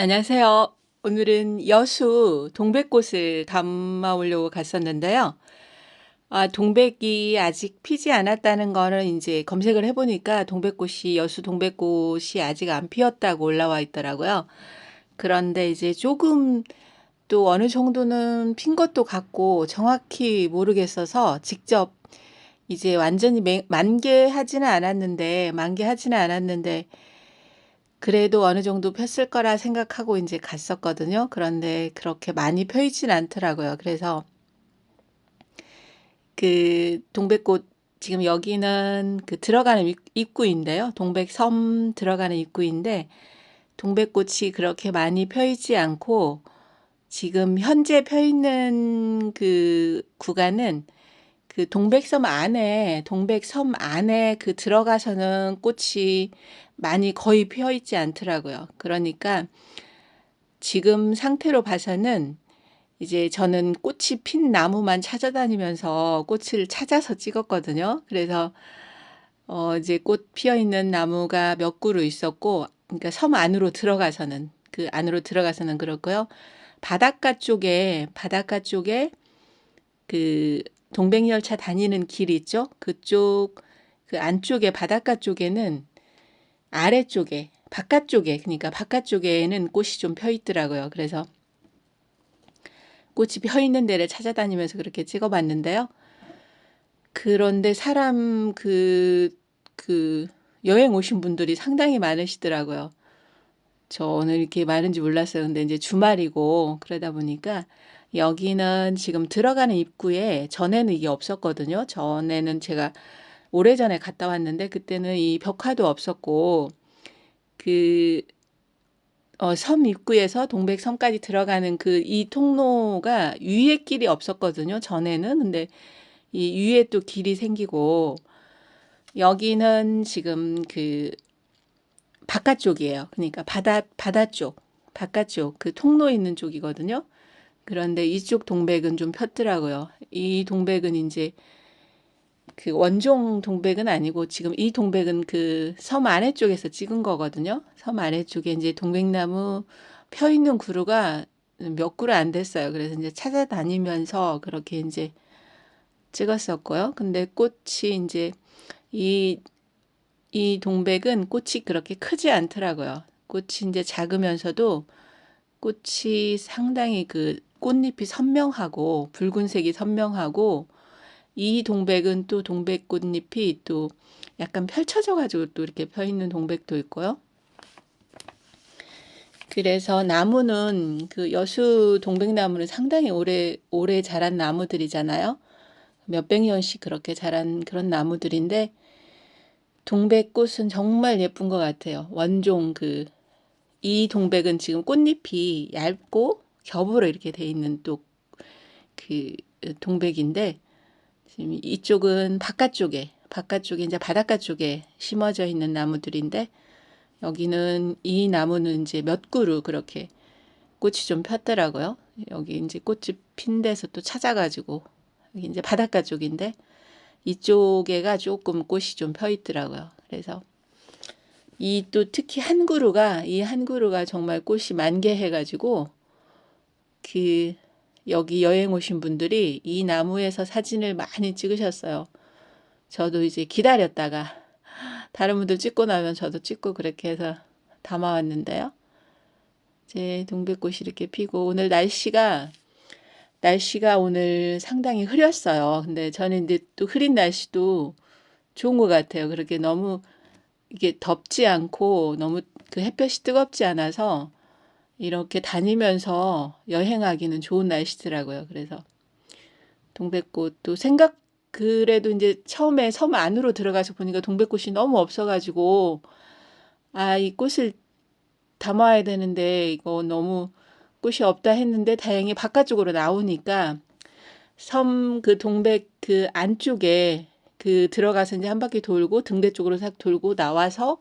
안녕하세요. 오늘은 여수 동백꽃을 담아오려고 갔었는데요. 아, 동백이 아직 피지 않았다는 거는 이제 검색을 해보니까 동백꽃이, 여수 동백꽃이 아직 안 피었다고 올라와 있더라고요. 그런데 이제 조금 또 어느 정도는 핀 것도 같고 정확히 모르겠어서 직접 이제 완전히 맹- 만개하지는 않았는데, 만개하지는 않았는데, 그래도 어느 정도 폈을 거라 생각하고 이제 갔었거든요. 그런데 그렇게 많이 펴 있진 않더라고요. 그래서 그 동백꽃 지금 여기는 그 들어가는 입- 입구인데요. 동백섬 들어가는 입구인데 동백꽃이 그렇게 많이 펴 있지 않고 지금 현재 펴 있는 그 구간은 그 동백섬 안에 동백섬 안에 그 들어가서는 꽃이 많이 거의 피어 있지 않더라고요. 그러니까 지금 상태로 봐서는 이제 저는 꽃이 핀 나무만 찾아다니면서 꽃을 찾아서 찍었거든요. 그래서 어 이제 꽃 피어 있는 나무가 몇 그루 있었고 그러니까 섬 안으로 들어가서는 그 안으로 들어가서는 그렇고요. 바닷가 쪽에 바닷가 쪽에 그 동백열차 다니는 길 있죠? 그쪽 그 안쪽에 바닷가 쪽에는 아래쪽에 바깥쪽에 그러니까 바깥쪽에는 꽃이 좀 펴 있더라고요. 그래서 꽃이 펴 있는 데를 찾아다니면서 그렇게 찍어봤는데요. 그런데 사람 그, 그 여행 오신 분들이 상당히 많으시더라고요. 저 오늘 이렇게 많은지 몰랐어요. 근데 이제 주말이고 그러다 보니까 여기는 지금 들어가는 입구에 전에는 이게 없었거든요. 전에는 제가 오래전에 갔다 왔는데 그때는 이 벽화도 없었고 그 어, 섬 입구에서 동백섬까지 들어가는 그 이 통로가 위에 길이 없었거든요. 전에는 근데 이 위에 또 길이 생기고 여기는 지금 그 바깥쪽이에요. 그러니까 바다 바다 쪽 바깥쪽 그 통로 있는 쪽이거든요. 그런데 이쪽 동백은 좀 폈더라고요. 이 동백은 이제 그 원종 동백은 아니고 지금 이 동백은 그 섬 아래 쪽에서 찍은 거거든요. 섬 아래 쪽에 이제 동백나무 펴 있는 구루가 몇 그루 안 됐어요. 그래서 이제 찾아다니면서 그렇게 이제 찍었었고요. 근데 꽃이 이제 이, 이 동백은 꽃이 그렇게 크지 않더라고요. 꽃이 이제 작으면서도 꽃이 상당히 그 꽃잎이 선명하고 붉은색이 선명하고 이 동백은 또 동백꽃잎이 또 약간 펼쳐져 가지고 또 이렇게 펴 있는 동백도 있고요. 그래서 나무는 그 여수 동백나무는 상당히 오래 오래 자란 나무들이잖아요. 몇백 년씩 그렇게 자란 그런 나무들인데 동백꽃은 정말 예쁜 것 같아요. 원종 그 이 동백은 지금 꽃잎이 얇고 겹으로 이렇게 돼 있는 또 그 동백인데 지금 이쪽은 바깥쪽에 바깥쪽에 이제 바닷가 쪽에 심어져 있는 나무들인데 여기는 이 나무는 이제 몇 그루 그렇게 꽃이 좀 폈더라고요. 여기 이제 꽃이 핀 데서 또 찾아가지고 여기 이제 바닷가 쪽인데 이쪽에가 조금 꽃이 좀 펴 있더라고요. 그래서 이 또 특히 한 그루가 이 한 그루가 정말 꽃이 만개해가지고 그 여기 여행 오신 분들이 이 나무에서 사진을 많이 찍으셨어요. 저도 이제 기다렸다가 다른 분들 찍고 나면 저도 찍고 그렇게 해서 담아왔는데요. 제 동백꽃이 이렇게 피고 오늘 날씨가 날씨가 오늘 상당히 흐렸어요. 근데 저는 이제 또 흐린 날씨도 좋은 것 같아요. 그렇게 너무 이게 덥지 않고 너무 그 햇볕이 뜨겁지 않아서 이렇게 다니면서 여행하기는 좋은 날씨더라고요. 그래서 동백꽃도 생각 그래도 이제 처음에 섬 안으로 들어가서 보니까 동백꽃이 너무 없어가지고 아, 이 꽃을 담아야 되는데 이거 너무 꽃이 없다 했는데 다행히 바깥쪽으로 나오니까 섬 그 동백 그 안쪽에 그 들어가서 이제 한 바퀴 돌고 등대 쪽으로 싹 돌고 나와서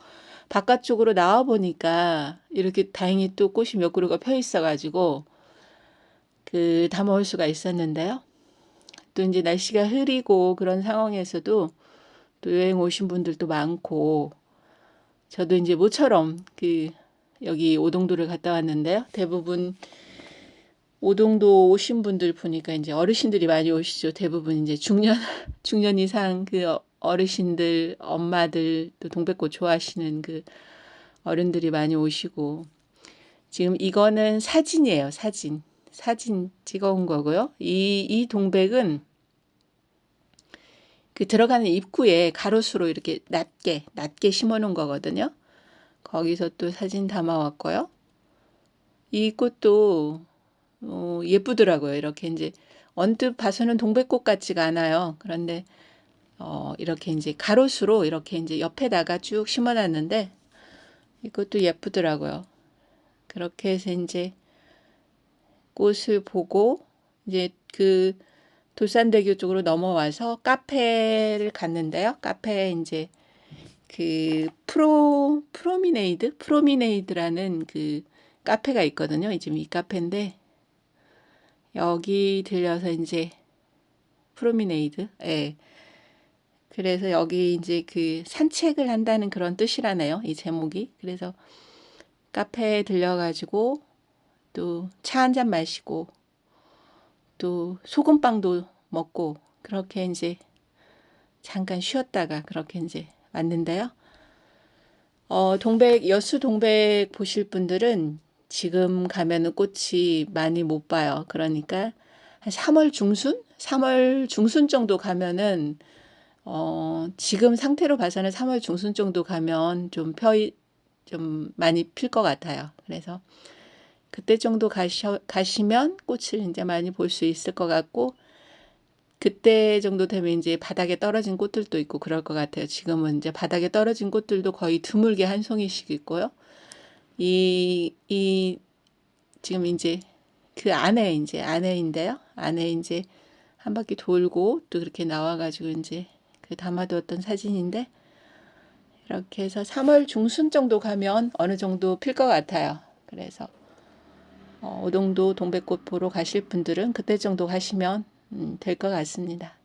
바깥쪽으로 나와 보니까 이렇게 다행히 또 꽃이 몇 그루가 펴 있어 가지고 그 담아올 수가 있었는데요. 또 이제 날씨가 흐리고 그런 상황에서도 또 여행 오신 분들도 많고 저도 이제 모처럼 그 여기 오동도를 갔다 왔는데요. 대부분 오동도 오신 분들 보니까 이제 어르신들이 많이 오시죠. 대부분 이제 중년 중년 이상 그 어- 어르신들, 엄마들 또 동백꽃 좋아하시는 그 어른들이 많이 오시고 지금 이거는 사진이에요. 사진. 사진 찍어온 거고요. 이, 이 동백은 그 들어가는 입구에 가로수로 이렇게 낮게, 낮게 심어 놓은 거거든요. 거기서 또 사진 담아왔고요. 이 꽃도 어, 예쁘더라고요. 이렇게 이제 언뜻 봐서는 동백꽃 같지가 않아요. 그런데 어, 이렇게 이제 가로수로 이렇게 이제 옆에다가 쭉 심어놨는데 이것도 예쁘더라고요. 그렇게 해서 이제 꽃을 보고 이제 그 돌산대교 쪽으로 넘어와서 카페를 갔는데요. 카페에 이제 그 프로 프로미네이드 프로미네이드라는 그 카페가 있거든요. 지금 이 카페인데 여기 들려서 이제 프로미네이드 예. 그래서 여기 이제 그 산책을 한다는 그런 뜻이라네요. 이 제목이. 그래서 카페에 들려가지고 또 차 한 잔 마시고 또 소금빵도 먹고 그렇게 이제 잠깐 쉬었다가 그렇게 이제 왔는데요. 어, 동백, 여수 동백 보실 분들은 지금 가면은 꽃이 많이 못 봐요. 그러니까 한 3월 중순? 3월 중순 정도 가면은 어, 지금 상태로 봐서는 3월 중순 정도 가면 좀 펴, 좀 많이 필 것 같아요. 그래서 그때 정도 가셔, 가시면 꽃을 이제 많이 볼 수 있을 것 같고, 그때 정도 되면 이제 바닥에 떨어진 꽃들도 있고 그럴 것 같아요. 지금은 이제 바닥에 떨어진 꽃들도 거의 드물게 한 송이씩 있고요. 이, 이, 지금 이제 그 안에 이제 안에인데요. 안에 이제 한 바퀴 돌고 또 그렇게 나와가지고 이제 그 담아두었던 사진인데, 이렇게 해서 3월 중순 정도 가면 어느 정도 필 것 같아요. 그래서 어, 오동도 동백꽃 보러 가실 분들은 그때 정도 가시면 음, 될 것 같습니다.